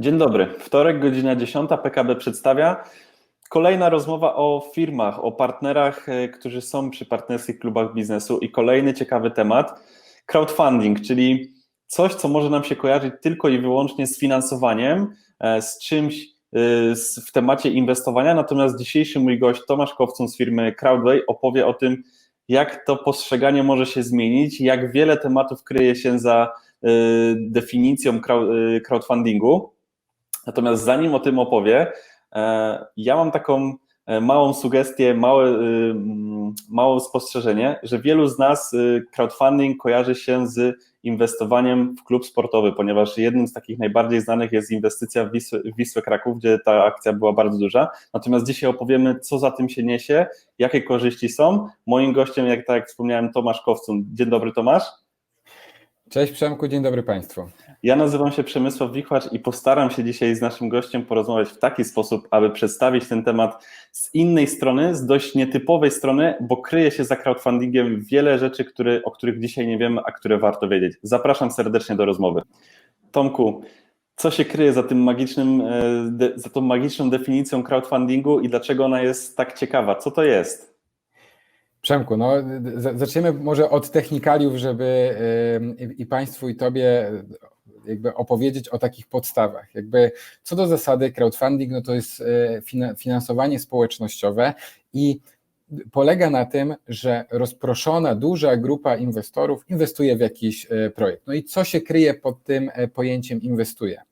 Dzień dobry. Wtorek, godzina 10. PKB przedstawia. Kolejna rozmowa o firmach, o partnerach, e, którzy są przy partnerskich klubach biznesu i kolejny ciekawy temat crowdfunding, czyli coś, co może nam się kojarzyć tylko i wyłącznie z finansowaniem, e, z czymś e, w temacie inwestowania. Natomiast dzisiejszy mój gość Tomasz Kowcun z firmy Crowdway opowie o tym, jak to postrzeganie może się zmienić, jak wiele tematów kryje się za definicją crowdfundingu. Natomiast zanim o tym opowie, e, ja mam taką e, małą sugestię, małe, y, mm, małe spostrzeżenie, że wielu z nas y, crowdfunding kojarzy się z inwestowaniem w klub sportowy, ponieważ jednym z takich najbardziej znanych jest inwestycja w Wisłę, w Wisłę Kraków, gdzie ta akcja była bardzo duża. Natomiast dzisiaj opowiemy, co za tym się niesie, jakie korzyści są. Moim gościem, jak tak jak wspomniałem, Tomasz Kowcun. Dzień dobry, Tomasz. Cześć Przemku, dzień dobry Państwu. Ja nazywam się Przemysław Wichłacz i postaram się dzisiaj z naszym gościem porozmawiać w taki sposób, aby przedstawić ten temat z innej strony, z dość nietypowej strony, bo kryje się za crowdfundingiem wiele rzeczy, które, o których dzisiaj nie wiemy, a które warto wiedzieć. Zapraszam serdecznie do rozmowy. Tomku, co się kryje za tym magicznym, e, za tą magiczną definicją crowdfundingu i dlaczego ona jest tak ciekawa? Co to jest? Przemku, no zaczniemy może od technikaliów, żeby i Państwu, i Tobie jakby opowiedzieć o takich podstawach. Jakby co do zasady crowdfunding, no to jest e, finansowanie społecznościowe i polega na tym, że rozproszona, duża grupa inwestorów inwestuje w jakiś e, projekt. No i co się kryje pod tym e, pojęciem inwestuje?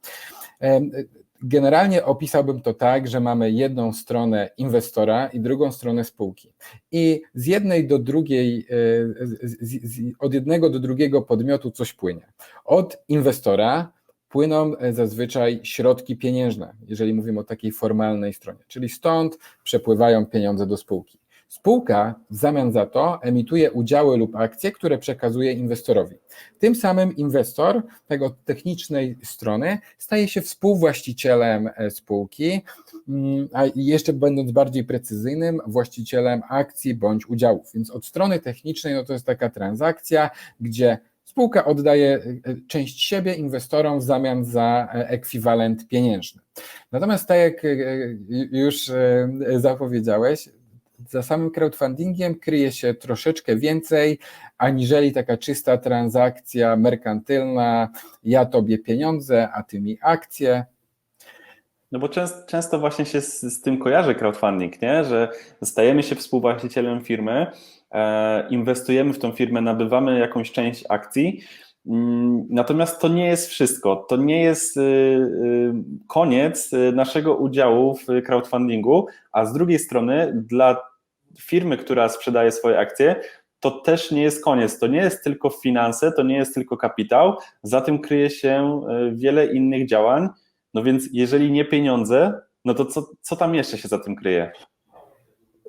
Generalnie opisałbym to tak, że mamy jedną stronę inwestora i drugą stronę spółki. I z jednej do drugiej, e, od jednego do drugiego podmiotu coś płynie. Od inwestora płyną zazwyczaj środki pieniężne, jeżeli mówimy o takiej formalnej stronie, czyli stąd przepływają pieniądze do spółki. Spółka w zamian za to emituje udziały lub akcje, które przekazuje inwestorowi. Tym samym inwestor tego technicznej strony staje się współwłaścicielem e, spółki, mm, a jeszcze będąc bardziej precyzyjnym, właścicielem akcji bądź udziałów. Więc od strony technicznej no to jest taka transakcja, gdzie spółka oddaje e, część siebie inwestorom w zamian za e, ekwiwalent pieniężny. Natomiast tak jak już zapowiedziałeś, za samym crowdfundingiem kryje się troszeczkę więcej, aniżeli taka czysta transakcja merkantylna, ja tobie pieniądze, a ty mi akcje. No bo często, często właśnie się z, z, tym kojarzy crowdfunding, nie? że stajemy się współwłaścicielem firmy, e, inwestujemy w tą firmę, nabywamy jakąś część akcji, Natomiast to nie jest wszystko. To nie jest y, y, koniec y, naszego udziału w crowdfundingu, a z drugiej strony dla firmy, która sprzedaje swoje akcje, to też nie jest koniec. To nie jest tylko finanse, to nie jest tylko kapitał, za tym kryje się wiele innych działań. No więc jeżeli nie pieniądze, no to co, co tam jeszcze się za tym kryje?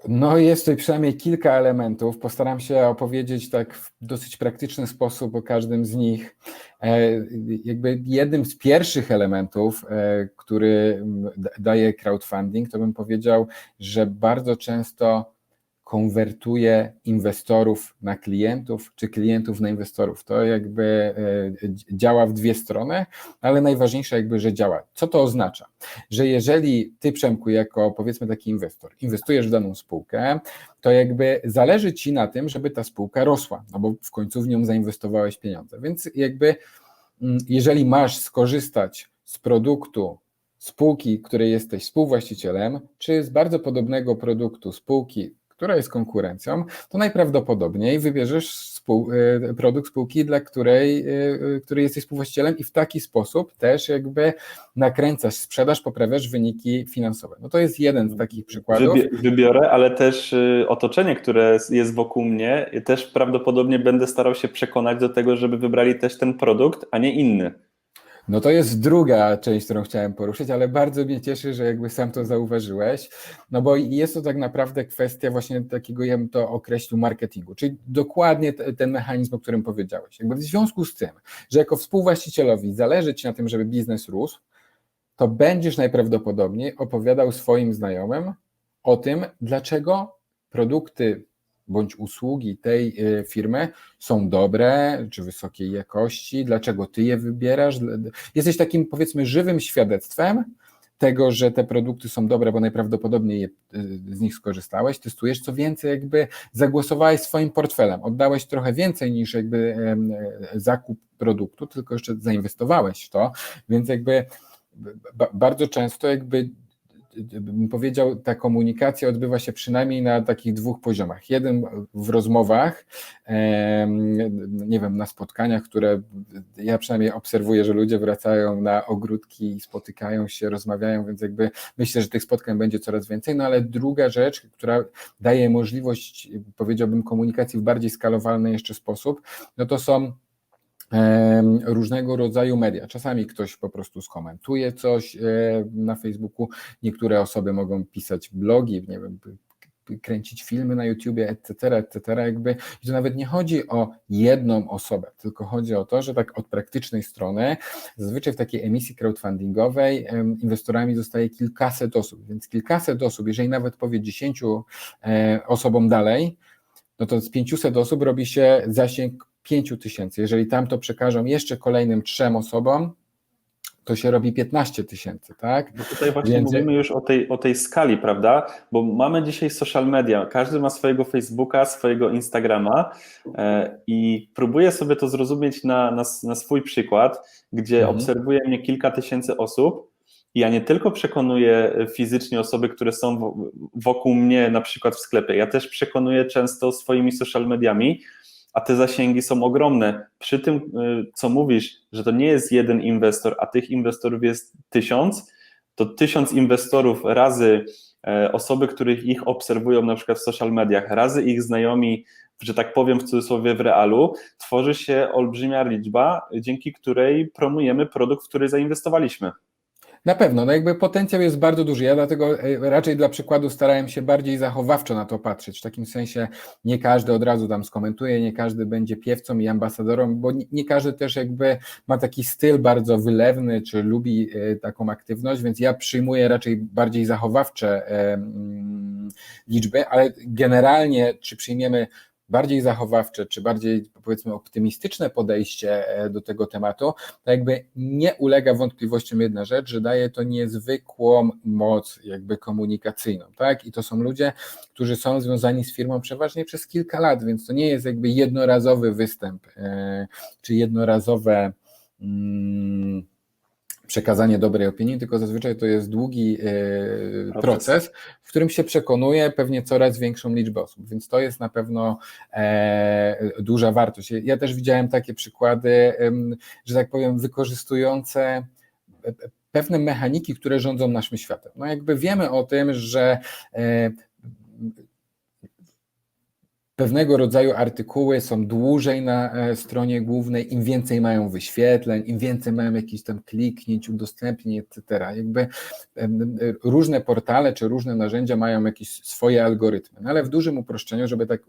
No jest tutaj przynajmniej kilka elementów. Postaram się opowiedzieć tak w dosyć praktyczny sposób o każdym z nich. E, jakby jednym z pierwszych elementów, e, który daje crowdfunding, to bym powiedział, że bardzo często konwertuje inwestorów na klientów, czy klientów na inwestorów. To jakby e, działa w dwie strony, ale najważniejsze jakby, że działa. Co to oznacza? Że jeżeli ty, Przemku, jako powiedzmy taki inwestor, inwestujesz w daną spółkę, to jakby zależy ci na tym, żeby ta spółka rosła, no bo w końcu w nią zainwestowałeś pieniądze. Więc jakby mm, jeżeli masz skorzystać z produktu spółki, której jesteś współwłaścicielem, czy z bardzo podobnego produktu spółki, która jest konkurencją, to najprawdopodobniej wybierzesz e, produkt spółki, dla której, e, e, której jesteś współwłaścicielem i w taki sposób też jakby nakręcasz sprzedaż, poprawiasz wyniki finansowe. No to jest jeden z takich przykładów. Wybiorę, ale też otoczenie, które jest wokół mnie, też prawdopodobnie będę starał się przekonać do tego, żeby wybrali też ten produkt, a nie inny. No to jest druga część, którą chciałem poruszyć, ale bardzo mnie cieszy, że jakby sam to zauważyłeś, no bo jest to tak naprawdę kwestia właśnie takiego, ja bym to określił, marketingu, czyli dokładnie ten mechanizm, o którym powiedziałeś. Jakby w związku z tym, że jako współwłaścicielowi zależy Ci na tym, żeby biznes rósł, to będziesz najprawdopodobniej opowiadał swoim znajomym o tym, dlaczego produkty bądź usługi tej y, firmy są dobre, czy wysokiej jakości, dlaczego ty je wybierasz. Jesteś takim powiedzmy żywym świadectwem tego, że te produkty są dobre, bo najprawdopodobniej y, z nich skorzystałeś, testujesz, co więcej jakby zagłosowałeś swoim portfelem, oddałeś trochę więcej niż jakby e, zakup produktu, tylko jeszcze zainwestowałeś w to, więc jakby bardzo często jakby bym powiedział, ta komunikacja odbywa się przynajmniej na takich dwóch poziomach. Jeden w rozmowach, nie wiem, na spotkaniach, które ja przynajmniej obserwuję, że ludzie wracają na ogródki, spotykają się, rozmawiają, więc jakby myślę, że tych spotkań będzie coraz więcej. No ale druga rzecz, która daje możliwość, powiedziałbym, komunikacji w bardziej skalowalny jeszcze sposób, no to są różnego rodzaju media. Czasami ktoś po prostu skomentuje coś e, na Facebooku, niektóre osoby mogą pisać blogi, nie wiem, kręcić filmy na YouTubie, etc., etc., jakby. I to nawet nie chodzi o jedną osobę, tylko chodzi o to, że tak od praktycznej strony, zazwyczaj w takiej emisji crowdfundingowej inwestorami zostaje kilkaset osób, więc kilkaset osób, jeżeli nawet powie dziesięciu e, osobom dalej, no to z 500 osób robi się zasięg 5 tysięcy. Jeżeli tam to przekażą jeszcze kolejnym trzem osobom, to się robi 15 tysięcy, tak? Bo tutaj właśnie Więc... mówimy już o tej, o tej skali, prawda? Bo mamy dzisiaj social media, każdy ma swojego Facebooka, swojego Instagrama e, i próbuję sobie to zrozumieć na, na, na swój przykład, gdzie mhm. obserwuje mnie kilka tysięcy osób i ja nie tylko przekonuję fizycznie osoby, które są wokół mnie, na przykład w sklepie, ja też przekonuję często swoimi social mediami, a te zasięgi są ogromne. Przy tym, y, co mówisz, że to nie jest jeden inwestor, a tych inwestorów jest tysiąc, to tysiąc inwestorów razy e, osoby, których ich obserwują na przykład w social mediach, razy ich znajomi, że tak powiem w cudzysłowie w realu, tworzy się olbrzymia liczba, dzięki której promujemy produkt, w który zainwestowaliśmy. Na pewno, no jakby potencjał jest bardzo duży. Ja dlatego e, raczej dla przykładu starałem się bardziej zachowawczo na to patrzeć. W takim sensie nie każdy od razu tam skomentuje, nie każdy będzie piewcą i ambasadorem, bo nie, każdy też jakby ma taki styl bardzo wylewny, czy lubi e, taką aktywność, więc ja przyjmuję raczej bardziej zachowawcze liczby, ale generalnie czy przyjmiemy bardziej zachowawcze, czy bardziej powiedzmy optymistyczne podejście e, do tego tematu, to jakby nie ulega wątpliwościom jedna rzecz, że daje to niezwykłą moc jakby komunikacyjną, tak? I to są ludzie, którzy są związani z firmą przeważnie przez kilka lat, więc to nie jest jakby jednorazowy występ, e, czy jednorazowe hmm, przekazanie dobrej opinii, tylko zazwyczaj to jest długi e, proces, w którym się przekonuje pewnie coraz większą liczbę osób, więc to jest na pewno e, duża wartość. Ja też widziałem takie przykłady, że tak powiem, wykorzystujące e, pewne mechaniki, które rządzą naszym światem. No jakby wiemy o tym, że pewnego rodzaju artykuły są dłużej na e, stronie głównej, im więcej mają wyświetleń, im więcej mają jakichś tam kliknięć, udostępnień, etc. Jakby różne portale czy różne narzędzia mają jakieś swoje algorytmy, no ale w dużym uproszczeniu, żeby tak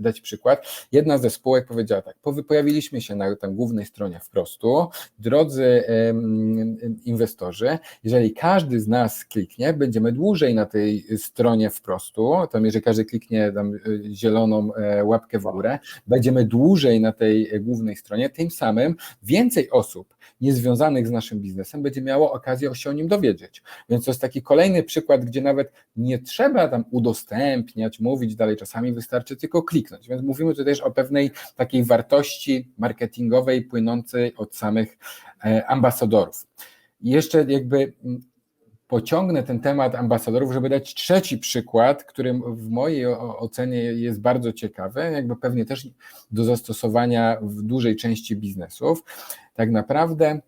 dać przykład, jedna ze spółek powiedziała tak, pojawiliśmy się na tam głównej stronie wprostu, drodzy inwestorzy, jeżeli każdy z nas kliknie, będziemy dłużej na tej stronie wprostu, tam jeżeli każdy kliknie tam e, zielono zieloną e, łapkę w górę, będziemy dłużej na tej e, głównej stronie, tym samym więcej osób niezwiązanych z naszym biznesem będzie miało okazję się o nim dowiedzieć. Więc to jest taki kolejny przykład, gdzie nawet nie trzeba tam udostępniać, mówić dalej, czasami wystarczy tylko kliknąć. Więc mówimy tutaj też o pewnej takiej wartości marketingowej płynącej od samych e, ambasadorów. I jeszcze jakby pociągnę ten temat ambasadorów, żeby dać trzeci przykład, który w mojej ocenie jest bardzo ciekawy, jakby pewnie też do zastosowania w dużej części biznesów. Tak naprawdę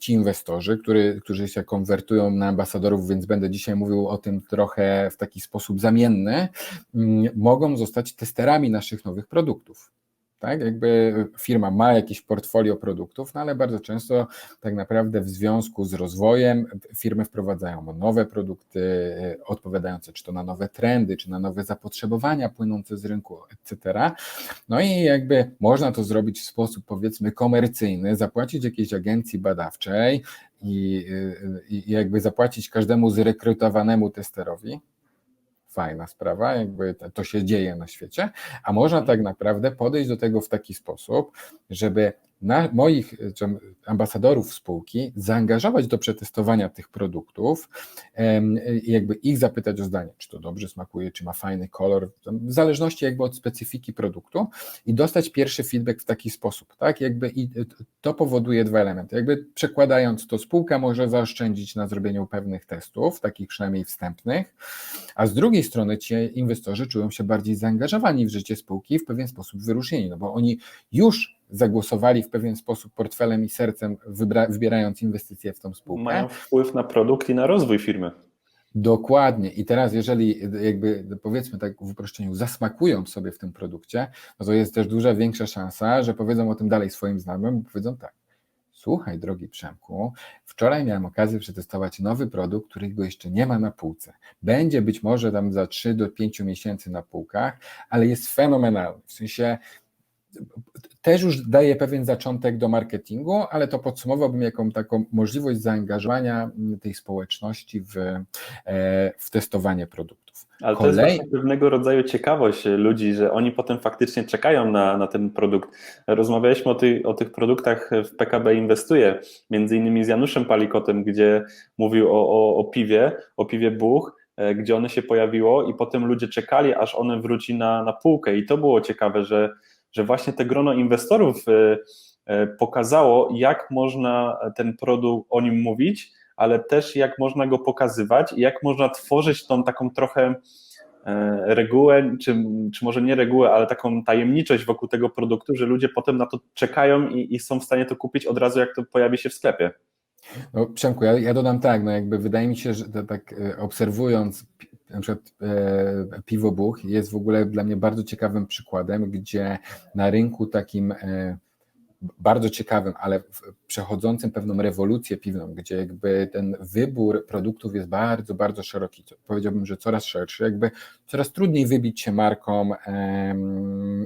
ci inwestorzy, który, którzy się konwertują na ambasadorów, więc będę dzisiaj mówił o tym trochę w taki sposób zamienny, mm, mogą zostać testerami naszych nowych produktów. Tak, jakby firma ma jakieś portfolio produktów, no ale bardzo często tak naprawdę w związku z rozwojem firmy wprowadzają nowe produkty odpowiadające czy to na nowe trendy, czy na nowe zapotrzebowania płynące z rynku, etc. No i jakby można to zrobić w sposób powiedzmy komercyjny, zapłacić jakiejś agencji badawczej i, i jakby zapłacić każdemu zrekrutowanemu testerowi, fajna sprawa, jakby to się dzieje na świecie, a można tak naprawdę podejść do tego w taki sposób, żeby na moich ambasadorów spółki zaangażować do przetestowania tych produktów i jakby ich zapytać o zdanie, czy to dobrze smakuje, czy ma fajny kolor, w zależności jakby od specyfiki produktu i dostać pierwszy feedback w taki sposób, tak? Jakby i to powoduje dwa elementy. Jakby przekładając to, spółka może zaoszczędzić na zrobieniu pewnych testów, takich przynajmniej wstępnych, a z drugiej strony ci inwestorzy czują się bardziej zaangażowani w życie spółki i w pewien sposób wyróżnieni, no bo oni już zagłosowali w pewien sposób portfelem i sercem, wybierając inwestycje w tą spółkę. Mają wpływ na produkt i na rozwój firmy. Dokładnie. I teraz, jeżeli jakby powiedzmy tak w uproszczeniu, zasmakują sobie w tym produkcie, no to jest też duża większa szansa, że powiedzą o tym dalej swoim znajomym, powiedzą tak. Słuchaj, drogi Przemku, wczoraj miałem okazję przetestować nowy produkt, którego jeszcze nie ma na półce. Będzie być może tam za 3 do 5 miesięcy na półkach, ale jest fenomenalny. W sensie też już daje pewien zaczątek do marketingu, ale to podsumowałbym jako taką możliwość zaangażowania tej społeczności w, e, w testowanie produktów. Ale Kolej... to jest właśnie pewnego rodzaju ciekawość ludzi, że oni potem faktycznie czekają na, na ten produkt. Rozmawialiśmy o, ty, o tych produktach w PKB Inwestuje, między innymi z Januszem Palikotem, gdzie mówił o, o, o piwie, o piwie Buch, e, gdzie one się pojawiło i potem ludzie czekali, aż one wróci na, na półkę i to było ciekawe, że że właśnie te grono inwestorów y, y, pokazało, jak można ten produkt o nim mówić, ale też jak można go pokazywać i jak można tworzyć tą taką trochę e, regułę, czy, czy może nie regułę, ale taką tajemniczość wokół tego produktu, że ludzie potem na to czekają i, i są w stanie to kupić od razu, jak to pojawi się w sklepie. No, Przemku, ja, ja dodam tak, no jakby wydaje mi się, że tak obserwując na przykład e, piwo Buch jest w ogóle dla mnie bardzo ciekawym przykładem, gdzie na rynku takim e, bardzo ciekawym, ale przechodzącym pewną rewolucję piwną, gdzie jakby ten wybór produktów jest bardzo, bardzo szeroki. Powiedziałbym, że coraz szerszy, jakby coraz trudniej wybić się marką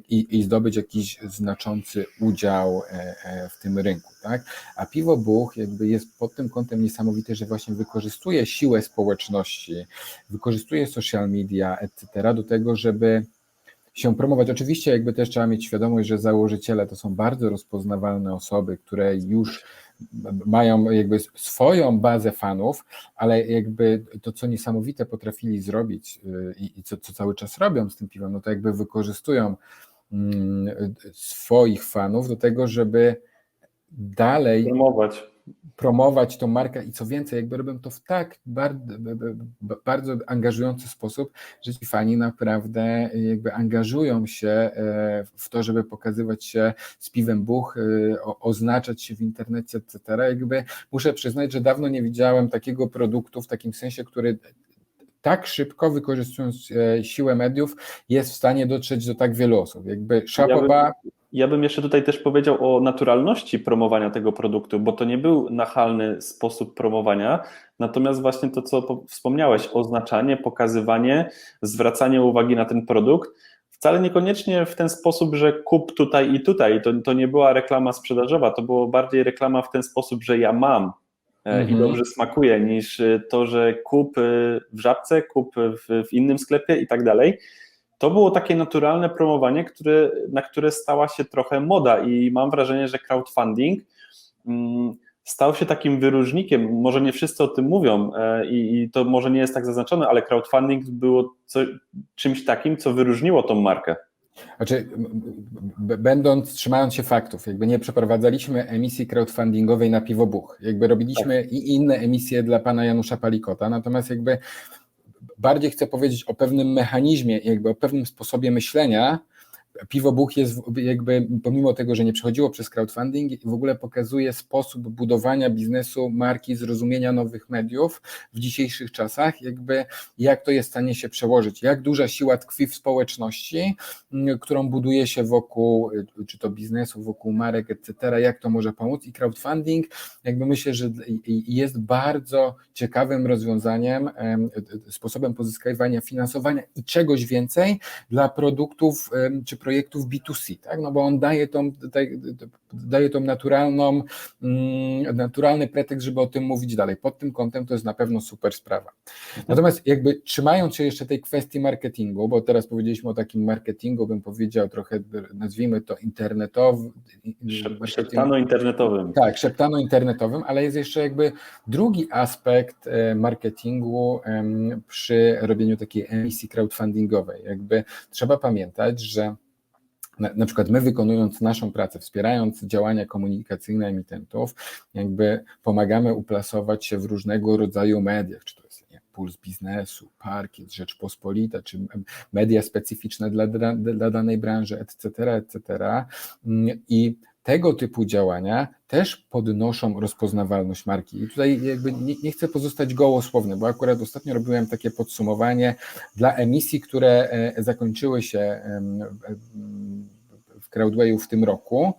i, i zdobyć jakiś znaczący udział e, e, w tym rynku. Tak? A piwo Buch jakby jest pod tym kątem niesamowite, że właśnie wykorzystuje siłę społeczności, wykorzystuje social media, etc. do tego, żeby się promować. Oczywiście jakby też trzeba mieć świadomość, że założyciele to są bardzo rozpoznawalne osoby, które już mają jakby swoją bazę fanów, ale jakby to, co niesamowite potrafili zrobić y, i, co, co cały czas robią z tym piwem, no to jakby wykorzystują mm, swoich fanów do tego, żeby dalej promować promować tą markę i co więcej, jakby robią to w tak bardzo, bardzo angażujący sposób, że ci fani naprawdę jakby angażują się e, w to, żeby pokazywać się z piwem buch, e, oznaczać się w internecie, etc. Jakby muszę przyznać, że dawno nie widziałem takiego produktu w takim sensie, który tak szybko, wykorzystując e, siłę mediów, jest w stanie dotrzeć do tak wielu osób. Jakby szapoba... Ja bym, ja bym jeszcze tutaj też powiedział o naturalności promowania tego produktu, bo to nie był nachalny sposób promowania, natomiast właśnie to, co wspomniałeś, oznaczanie, pokazywanie, zwracanie uwagi na ten produkt, wcale niekoniecznie w ten sposób, że kup tutaj i tutaj. To, to nie była reklama sprzedażowa, to było bardziej reklama w ten sposób, że ja mam, mhm. i dobrze smakuje, niż to, że kup w żabce, kup w, w innym sklepie i tak dalej to było takie naturalne promowanie, które, na które stała się trochę moda i mam wrażenie, że crowdfunding mm, stał się takim wyróżnikiem. Może nie wszyscy o tym mówią e, i, i to może nie jest tak zaznaczone, ale crowdfunding było co, czymś takim, co wyróżniło tą markę. Znaczy, będąc, trzymając się faktów, jakby nie przeprowadzaliśmy emisji crowdfundingowej na piwobuch, jakby robiliśmy tak. i inne emisje dla pana Janusza Palikota, natomiast jakby bardziej chcę powiedzieć o pewnym mechanizmie, jakby o pewnym sposobie myślenia, Piwo Buch jest jakby, pomimo tego, że nie przechodziło przez crowdfunding, w ogóle pokazuje sposób budowania biznesu, marki, zrozumienia nowych mediów w dzisiejszych czasach, jakby jak to jest w stanie się przełożyć, jak duża siła tkwi w społeczności, którą buduje się wokół, y, czy to biznesu, wokół marek, etc., jak to może pomóc i crowdfunding, jakby myślę, że jest bardzo ciekawym rozwiązaniem, sposobem pozyskiwania finansowania i czegoś więcej dla produktów, czy projektów B2C, tak? no bo on daje tą, daje, tą naturalną, mm, naturalny pretekst, żeby o tym mówić dalej. Pod tym kątem to jest na pewno super sprawa. Natomiast jakby trzymając się jeszcze tej kwestii marketingu, bo teraz powiedzieliśmy o takim marketingu, bym powiedział trochę, nazwijmy to internetowym. Szeptano internetowym. Tak, szeptano internetowym, ale jest jeszcze jakby drugi aspekt e, marketingu przy robieniu takiej emisji crowdfundingowej. Jakby trzeba pamiętać, że na, na, przykład my wykonując naszą pracę, wspierając działania komunikacyjne emitentów, jakby pomagamy uplasować się w różnego rodzaju mediach, czy to jest Puls Biznesu, Parkiet, Rzeczpospolita, czy media specyficzne dla, dla, dla danej branży, etc., etc. I tego typu działania też podnoszą rozpoznawalność marki. I tutaj jakby nie, nie, chcę pozostać gołosłowny, bo akurat ostatnio robiłem takie podsumowanie dla emisji, które e, zakończyły się Crowdwayu w tym roku.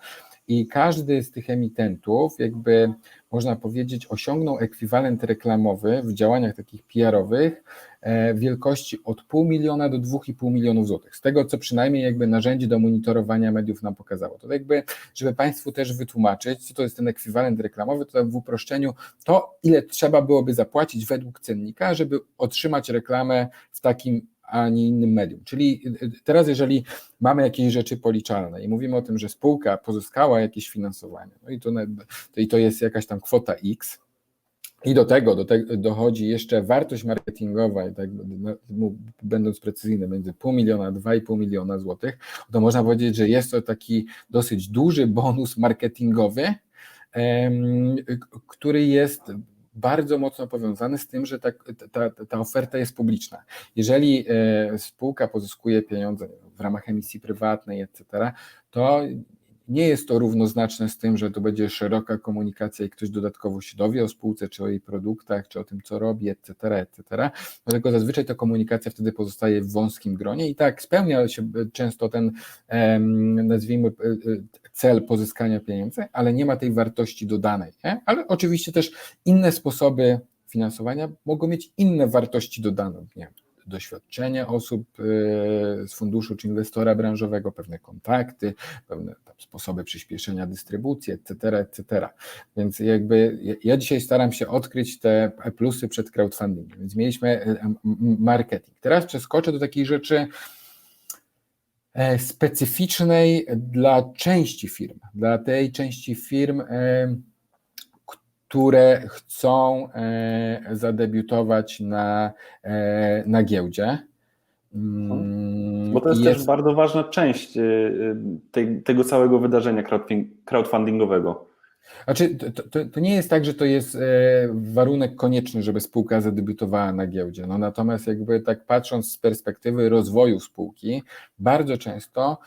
I każdy z tych emitentów, jakby można powiedzieć, osiągnął ekwiwalent reklamowy w działaniach takich PR-owych e, wielkości od pół miliona do dwóch i pół milionów złotych. Z tego, co przynajmniej jakby narzędzie do monitorowania mediów nam pokazało. To jakby, żeby Państwu też wytłumaczyć, co to jest ten ekwiwalent reklamowy, to w uproszczeniu to, ile trzeba byłoby zapłacić według cennika, żeby otrzymać reklamę w takim ani innym medium. Czyli y, y, teraz, jeżeli mamy jakieś rzeczy policzalne i mówimy o tym, że spółka pozyskała jakieś finansowanie, no i to, i to jest jakaś tam kwota X, i do tego, do dochodzi jeszcze wartość marketingowa, tak, będąc precyzyjny, między pół miliona a 2,5 miliona złotych, to można powiedzieć, że jest to taki dosyć duży bonus marketingowy, który jest bardzo mocno powiązany z tym, że ta, ta, ta oferta jest publiczna. Jeżeli e, spółka pozyskuje pieniądze w ramach emisji prywatnej, etc., to nie jest to równoznaczne z tym, że to będzie szeroka komunikacja i ktoś dodatkowo się dowie o spółce, czy o jej produktach, czy o tym, co robi, etc., etc., dlatego zazwyczaj ta komunikacja wtedy pozostaje w wąskim gronie i tak spełnia się często ten, nazwijmy, e, e, cel pozyskania pieniędzy, ale nie ma tej wartości dodanej. Nie? Ale oczywiście też inne sposoby finansowania mogą mieć inne wartości dodane. Nie doświadczenie osób e, z funduszu czy inwestora branżowego, pewne kontakty, pewne sposoby przyspieszenia dystrybucji, etc., etc. Więc jakby ja dzisiaj staram się odkryć te plusy przed crowdfundingiem. Więc mieliśmy e, marketing. Teraz przeskoczę do takiej rzeczy e, specyficznej dla części firm, dla tej części firm, które chcą e, zadebiutować na, e, na giełdzie. Mm, Bo to jest, jest, też bardzo ważna część e, tej, tego całego wydarzenia crowdfundingowego. Znaczy, to, to, to, nie jest tak, że to jest warunek konieczny, żeby spółka zadebiutowała na giełdzie. No natomiast jakby tak patrząc z perspektywy rozwoju spółki, bardzo często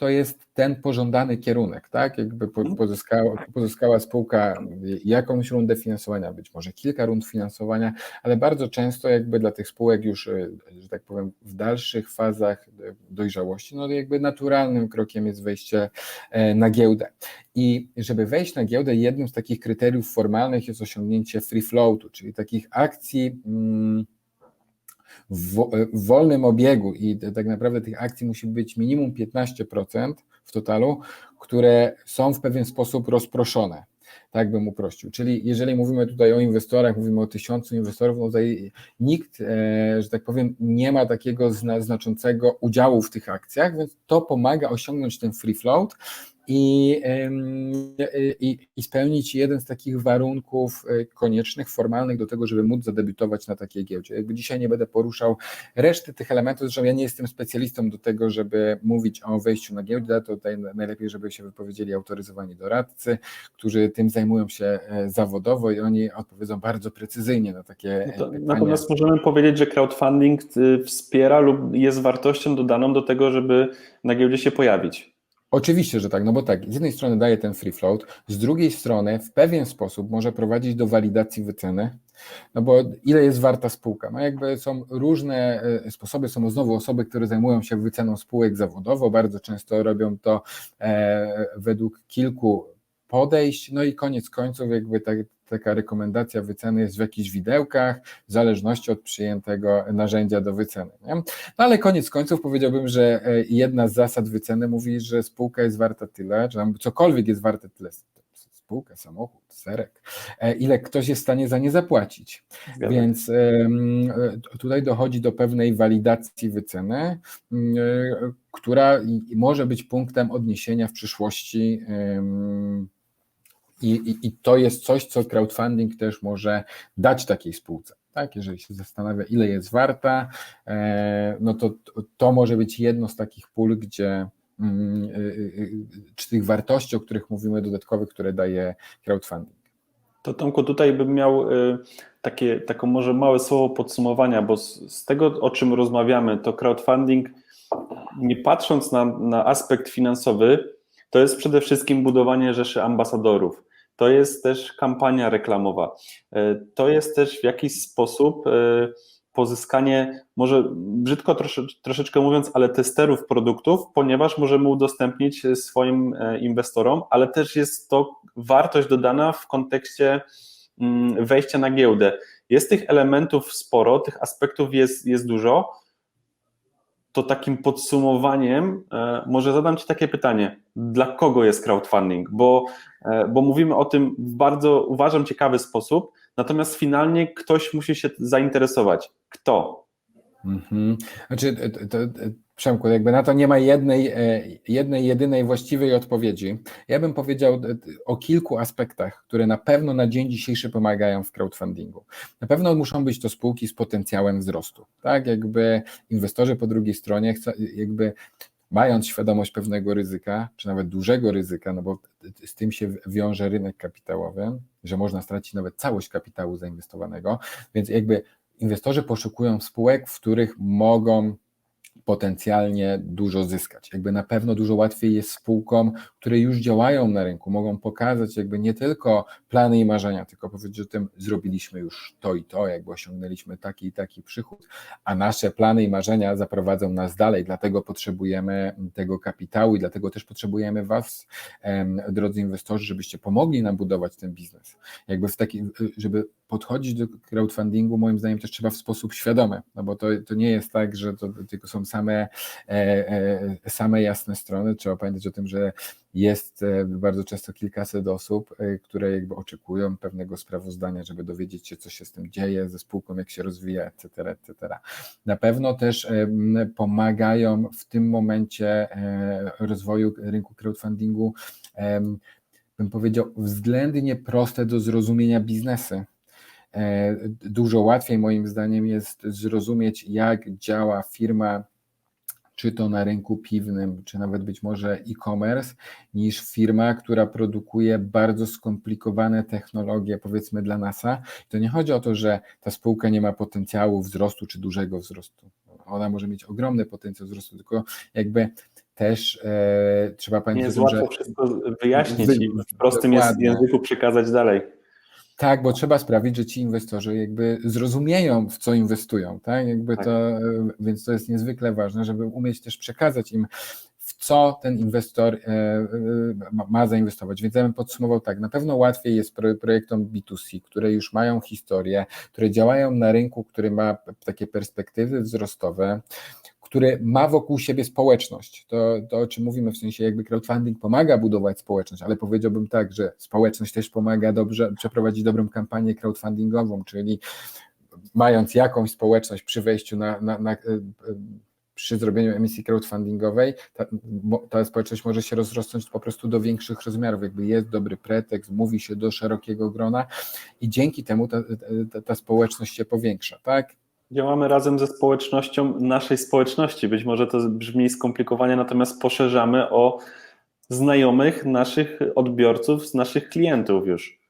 to jest ten pożądany kierunek, tak? Jakby mhm. pozyskała, pozyskała spółka jakąś rundę finansowania, być może kilka rund finansowania, ale bardzo często jakby dla tych spółek już, e, że tak powiem, w dalszych fazach dojrzałości, no jakby naturalnym krokiem jest wejście e, na giełdę. I żeby wejść na giełdę, jednym z takich kryteriów formalnych jest osiągnięcie free floatu, czyli takich akcji. Hmm, w, wolnym obiegu i tak naprawdę tych akcji musi być minimum 15% w totalu, które są w pewien sposób rozproszone. Tak bym uprościł. Czyli jeżeli mówimy tutaj o inwestorach, mówimy o tysiącu inwestorów, no tutaj nikt, e, że tak powiem, nie ma takiego znaczącego udziału w tych akcjach, więc to pomaga osiągnąć ten free float i, i, i, spełnić jeden z takich warunków e, koniecznych, formalnych do tego, żeby móc zadebiutować na takiej giełdzie. Jakby dzisiaj nie będę poruszał reszty tych elementów, zresztą ja nie jestem specjalistą do tego, żeby mówić o wejściu na giełdę, to tutaj najlepiej, żeby się wypowiedzieli autoryzowani doradcy, którzy tym zajmują się e, zawodowo i oni odpowiedzą bardzo precyzyjnie na takie no pytania. Natomiast możemy powiedzieć, że crowdfunding y, wspiera lub jest wartością dodaną do tego, żeby na giełdzie się pojawić. Oczywiście, że tak, no bo tak, z jednej strony daje ten free float, z drugiej strony w pewien sposób może prowadzić do walidacji wyceny, no bo ile jest warta spółka? No jakby są różne e, sposoby, są znowu osoby, które zajmują się wyceną spółek zawodowo, bardzo często robią to e, według kilku podejść, no i koniec końców jakby tak, taka rekomendacja wyceny jest w jakichś widełkach, w zależności od przyjętego narzędzia do wyceny. Nie? No ale koniec końców powiedziałbym, że e, jedna z zasad wyceny mówi, że spółka jest warta tyle, czy tam cokolwiek jest warte tyle, spółka, samochód, serek, e, ile ktoś jest w stanie za nie zapłacić. Zgadzam. Więc e, tutaj dochodzi do pewnej walidacji wyceny, która może być punktem odniesienia w przyszłości. I, i, I to jest coś, co crowdfunding też może dać takiej spółce. Tak, jeżeli się zastanawia, ile jest warta, e, no to to może być jedno z takich pól, gdzie mm, y, y, y, czy tych wartości, o których mówimy, dodatkowych, które daje crowdfunding. To Tomku, tutaj bym miał takie, taką może małe słowo podsumowania, bo z, z tego, o czym rozmawiamy, to crowdfunding, nie patrząc na, na aspekt finansowy, to jest przede wszystkim budowanie rzeszy ambasadorów. To jest też kampania reklamowa. Y, To jest też w jakiś sposób y, pozyskanie, może brzydko trosze, troszeczkę mówiąc, ale testerów produktów, ponieważ możemy udostępnić swoim e, inwestorom, ale też jest to wartość dodana w kontekście mm, wejścia na giełdę. Jest tych elementów sporo, tych aspektów jest, jest dużo. To takim podsumowaniem e, może zadam Ci takie pytanie. Dla kogo jest crowdfunding? Bo, e, bo mówimy o tym w bardzo, uważam, ciekawy sposób, natomiast finalnie ktoś musi się zainteresować. Kto? Mhm. Znaczy, to, to, Przemku, jakby na to nie ma jednej, e, jednej, jedynej właściwej odpowiedzi. Ja bym powiedział o kilku aspektach, które na pewno na dzień dzisiejszy pomagają w crowdfundingu. Na pewno muszą być to spółki z potencjałem wzrostu. Tak, jakby inwestorzy po drugiej stronie, chcą, jakby mając świadomość pewnego ryzyka, czy nawet dużego ryzyka, no bo z tym się wiąże rynek kapitałowy, że można stracić nawet całość kapitału zainwestowanego, więc jakby inwestorzy poszukują spółek, w których mogą potencjalnie dużo zyskać. Jakby na pewno dużo łatwiej jest spółkom, które już działają na rynku, mogą pokazać jakby nie tylko plany i marzenia, tylko powiedzieć o tym, zrobiliśmy już to i to, jakby osiągnęliśmy taki i taki przychód, a nasze plany i marzenia zaprowadzą nas dalej, dlatego potrzebujemy tego kapitału i dlatego też potrzebujemy Was, drodzy inwestorzy, żebyście pomogli nam budować ten biznes. Jakby w taki, żeby podchodzić do crowdfundingu, moim zdaniem też trzeba w sposób świadomy, no bo to, to nie jest tak, że to tylko są same, e, same jasne strony. Trzeba pamiętać o tym, że jest e, bardzo często kilkaset osób, e, które jakby oczekują pewnego sprawozdania, żeby dowiedzieć się, co się z tym dzieje, ze spółką, jak się rozwija, etc., etc. Na pewno też pomagają w tym momencie rozwoju rynku crowdfundingu, bym powiedział, względnie proste do zrozumienia biznesy. Dużo łatwiej moim zdaniem jest zrozumieć, jak działa firma, czy to na rynku piwnym, czy nawet być może e-commerce, niż firma, która produkuje bardzo skomplikowane technologie, powiedzmy dla NASA. To nie chodzi o to, że ta spółka nie ma potencjału wzrostu czy dużego wzrostu. Ona może mieć ogromny potencjał wzrostu, tylko jakby też e, trzeba pamiętać, nie jest że łatwo wszystko wyjaśnić wy, i w prostym dokładnie. języku przekazać dalej. Tak, bo trzeba sprawić, że ci inwestorzy jakby zrozumieją, w co inwestują, tak? Jakby tak. to, więc to jest niezwykle ważne, żeby umieć też przekazać im, w co ten inwestor ma zainwestować. Więc ja bym podsumował tak, na pewno łatwiej jest projektom B2C, które już mają historię, które działają na rynku, który ma takie perspektywy wzrostowe, który ma wokół siebie społeczność. To, to, o czym mówimy, w sensie jakby crowdfunding pomaga budować społeczność, ale powiedziałbym tak, że społeczność też pomaga dobrze przeprowadzić dobrą kampanię crowdfundingową, czyli mając jakąś społeczność przy wejściu na, na, na przy zrobieniu emisji crowdfundingowej, ta, ta, społeczność może się rozrosnąć po prostu do większych rozmiarów, jakby jest dobry pretekst, mówi się do szerokiego grona i dzięki temu ta, ta, ta społeczność się powiększa, tak? Działamy razem ze społecznością naszej społeczności. Być może to brzmi skomplikowanie, natomiast poszerzamy o znajomych naszych odbiorców, z naszych klientów już.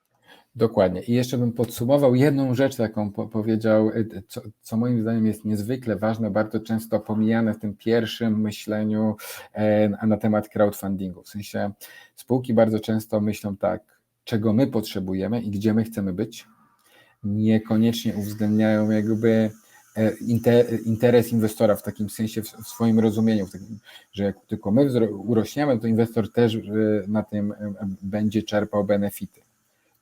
Dokładnie. I jeszcze bym podsumował jedną rzecz, taką po powiedział, co, co, moim zdaniem jest niezwykle ważne, bardzo często pomijane w tym pierwszym myśleniu e, na temat crowdfundingu. W sensie spółki bardzo często myślą tak, czego my potrzebujemy i gdzie my chcemy być. Niekoniecznie uwzględniają jakby interes inwestora w takim sensie, w swoim rozumieniu, w takim, że jak tylko my urośniemy, to inwestor też na tym będzie czerpał benefity.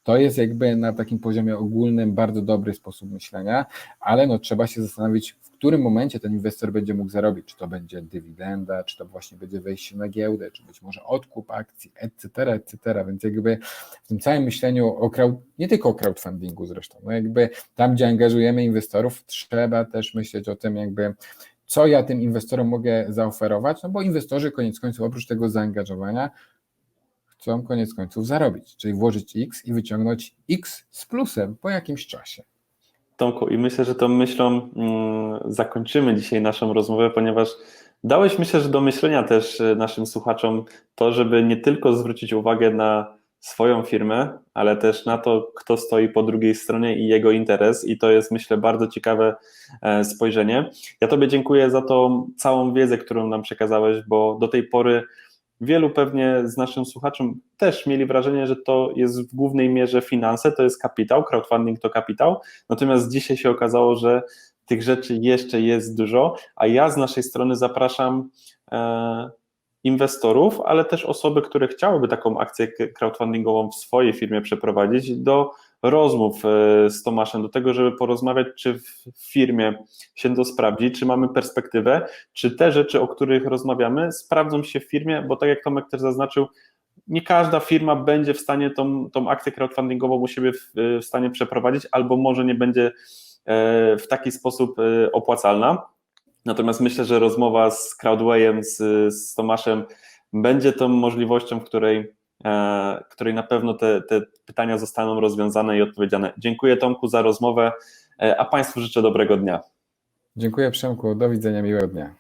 To jest jakby na takim poziomie ogólnym bardzo dobry sposób myślenia, ale no trzeba się zastanowić, w którym momencie ten inwestor będzie mógł zarobić, czy to będzie dywidenda, czy to właśnie będzie wejście na giełdę, czy być może odkup akcji, etc., etc., więc jakby w tym całym myśleniu o crowd, nie tylko o crowdfundingu zresztą, no jakby tam, gdzie angażujemy inwestorów, trzeba też myśleć o tym jakby co ja tym inwestorom mogę zaoferować, no bo inwestorzy koniec końców oprócz tego zaangażowania chcą koniec końców zarobić, czyli włożyć X i wyciągnąć X z plusem po jakimś czasie. Tomku, i myślę, że tą myślą mm, zakończymy dzisiaj naszą rozmowę, ponieważ dałeś myślę, że do myślenia też e, naszym słuchaczom to, żeby nie tylko zwrócić uwagę na swoją firmę, ale też na to, kto stoi po drugiej stronie i jego interes. I to jest, myślę, bardzo ciekawe e, spojrzenie. Ja Tobie dziękuję za tą całą wiedzę, którą nam przekazałeś, bo do tej pory wielu pewnie z naszym słuchaczom też mieli wrażenie, że to jest w głównej mierze finanse, to jest kapitał, crowdfunding to kapitał, natomiast dzisiaj się okazało, że tych rzeczy jeszcze jest dużo, a ja z naszej strony zapraszam e, inwestorów, ale też osoby, które chciałyby taką akcję crowdfundingową w swojej firmie przeprowadzić do rozmów e, z Tomaszem, do tego, żeby porozmawiać, czy w firmie się to sprawdzi, czy mamy perspektywę, czy te rzeczy, o których rozmawiamy, sprawdzą się w firmie, bo tak jak Tomek też zaznaczył, nie każda firma będzie w stanie tą, tą akcję crowdfundingową u siebie w, w stanie przeprowadzić, albo może nie będzie e, w taki sposób e, opłacalna. Natomiast myślę, że rozmowa z Crowdwayem, z, z Tomaszem będzie tą możliwością, w której, e, której na pewno te, te pytania zostaną rozwiązane i odpowiedziane. Dziękuję Tomku za rozmowę, a Państwu życzę dobrego dnia. Dziękuję Przemku, do widzenia, miłego dnia.